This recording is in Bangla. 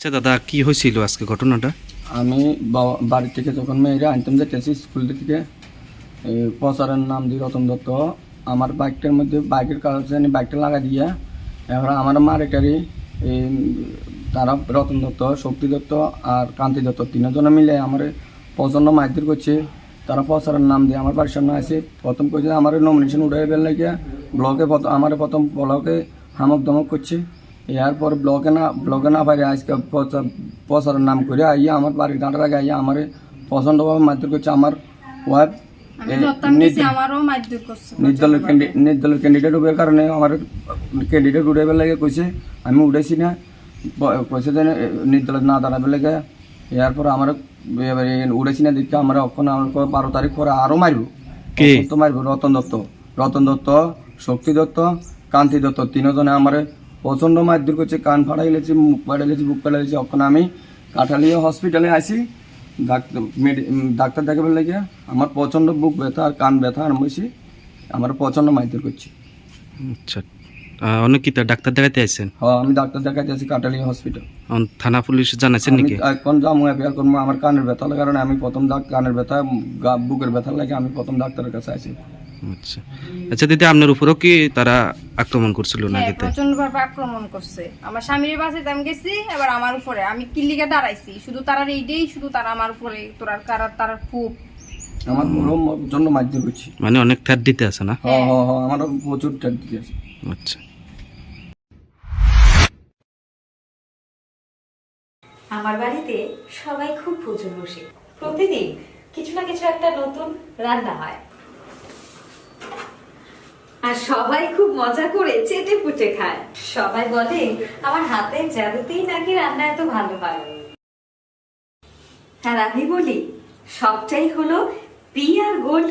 আচ্ছা দাদা, কি হয়েছিল আজকে ঘটনাটা? আমি বাড়ি থেকে যখন মেয়েরা আনতাম যেতেছি স্কুল থেকে প্রচারের নাম দিয়ে রতন দত্ত। আমার বাইকটার মধ্যে, বাইকের কাগজে বাইকটা লাগা দিয়ে, এবার আমার মারেটারি তারা রতন দত্ত, শক্তি দত্ত আর কান্তি দত্ত তিনজনে মিলে আমার প্রচণ্ড মারধর করছে। তারা প্রচারের নাম দিয়ে আমার বাড়ির সামনে আসে। প্রথম করছে আমার নমিনেশন উঠে বের লাগে ব্লকে আমার প্রথম ব্লকে হামক দমক করছে। এরপর ব্লকে না ব্লকে না পারে আজকে প্রচার প্রচারের নাম করে আইয়া আমার বাড়ির দাঁড়ার আগে আইয়া আমার প্রচণ্ডভাবে মারধর করছে আমার ওয়াইফ নির্দলের ক্যান্ডিডেট উঠে কারণে আমার ক্যান্ডিডেট উঠে লাগে কইছে আমি উঠেছি না। কইছে যে নির্দলের না দাঁড়াবে লাগে। এরপর আমার উঠেছি না দেখতে আমার অক্ষণ আমার কয় বারো তারিখ পরে আরও মারবো? তো মারবো রতন দত্ত। রতন দত্ত শক্তি দত্ত কান্তি দত্ত তিনজনে আমার প্রচণ্ড মারধর করছে কান ফাটাইলেছি মুখ ফাটাইলেছি বুক ফাটাইলেছি অক্ষণ আমি কাঠালিয়া হসপিটালে আসি ডাক্তার ডাক্তার দেখাবার লাগে আমার প্রচণ্ড বুক ব্যথা আর কান ব্যথা আর হয়েছে। আমার প্রচণ্ড মারধর করছে। আচ্ছা। অনেক কি ডাক্তার দেখাতে আইছেন? হ্যাঁ আমি ডাক্তার দেখাতে আছি কাটালিয়া হসপিটাল থানা পুলিশ জানাইছেন নাকি? এখন যাব এফআইআর করব। আমার কানের ব্যথার কারণে আমি প্রথম ডাক কানের ব্যথা গা- বুকের ব্যথার লাগে আমি প্রথম ডাক্তারের কাছে আসি আচ্ছা। আচ্ছা দিদি আপনার উপরও কি তারা আক্রমণ করছিল হ্যাঁ নাকি প্রচণ্ড ভাবে আক্রমণ করছে। আমার স্বামীর বাসে আমি গেছি এবার আমার উপরে। আমি কিল্লিকে দাঁড়াইছি? শুধু তারার এইটাই শুধু তারা আমার উপরে তোরার কারার তার খুব। আমার পুরো জন্য মারধর করছি। মানে অনেক থ্যাট দিতে আছে না? হ্যাঁ হ্যাঁ হ্যাঁ আমার প্রচুর ট্যাগ দিয়েছে আচ্ছা। আমার বাড়িতে সবাই খুব প্রচুর বসে। প্রতিদিন কিছু না কিছু একটা নতুন রান্না হয়। সবাই খুব মজা করে চেটে পুটে খায়। সবাই বলে, আমার হাতে জাদুতেই নাকি রান্না এত ভালো হয়? হ্যাঁ আমি বলি, সবটাই হলো পি আর গোল্ড